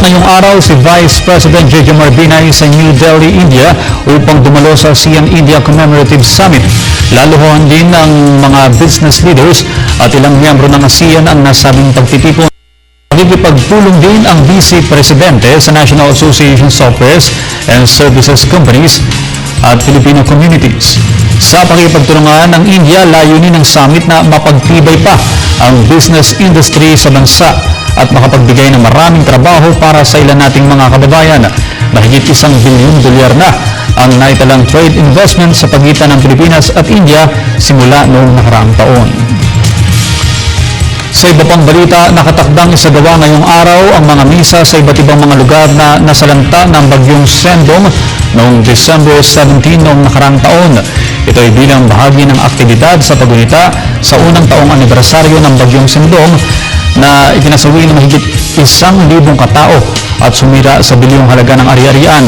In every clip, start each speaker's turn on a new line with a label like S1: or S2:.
S1: Ngayong araw si Vice President J.J. Marbinay sa New Delhi, India upang dumalo sa ASEAN India Commemorative Summit. Lalohan din ng mga business leaders at ilang miyembro ng ASEAN ang nasabing pagtitipon. Nakikipagpulong din ang Vice Presidente sa National Association of Press and Services Companies at Filipino Communities. Sa pakipagtulungan ng India, layunin ng summit na mapagtibay pa ang business industry sa bansa at makapagbigay ng maraming trabaho para sa ilan nating mga kababayan. Mahigit isang bilyong dolyar na ang naitalang trade investment sa pagitan ng Pilipinas at India simula noong nakaraang taon. Sa iba pang balita, nakatakdang isagawa ngayong araw ang mga misa sa iba't ibang mga lugar na nasalanta ng bagyong Sendong noong December 17 noong nakarang taon. Ito ay bilang bahagi ng aktibidad sa pagunita sa unang taong anibersaryo ng bagyong Sendong na itinasawi ng mahigit isang libong katao at sumira sa bilyong halaga ng ari-arian.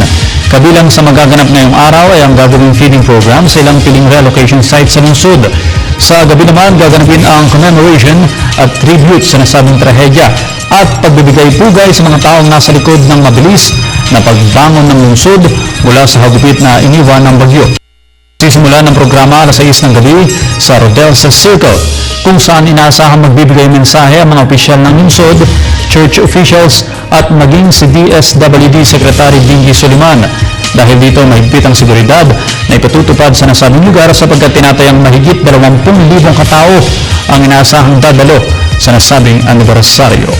S1: Kabilang sa magaganap ngayong araw ay ang gagawing feeding program sa ilang piling relocation site sa lungsod. Sa gabi naman, gaganapin ang commemoration at tribute sa nasabing trahedya at pagbibigay pugay sa mga taong nasa likod ng mabilis na pagbangon ng lungsod mula sa hagupit na iniwan ng bagyo. Sisimula ng programa alas 6 ng gabi sa Rodelsa Circle kung saan inaasahang magbibigay mensahe ang mga opisyal ng lungsod, church officials at maging si DSWD Secretary Dingy Soliman. Dahil dito mahigpit ang seguridad na ipatutupad sa nasabing lugar sapagkat tinatayang mahigit 20,000 katao ang inaasahang dadalo sa nasabing anibersaryo.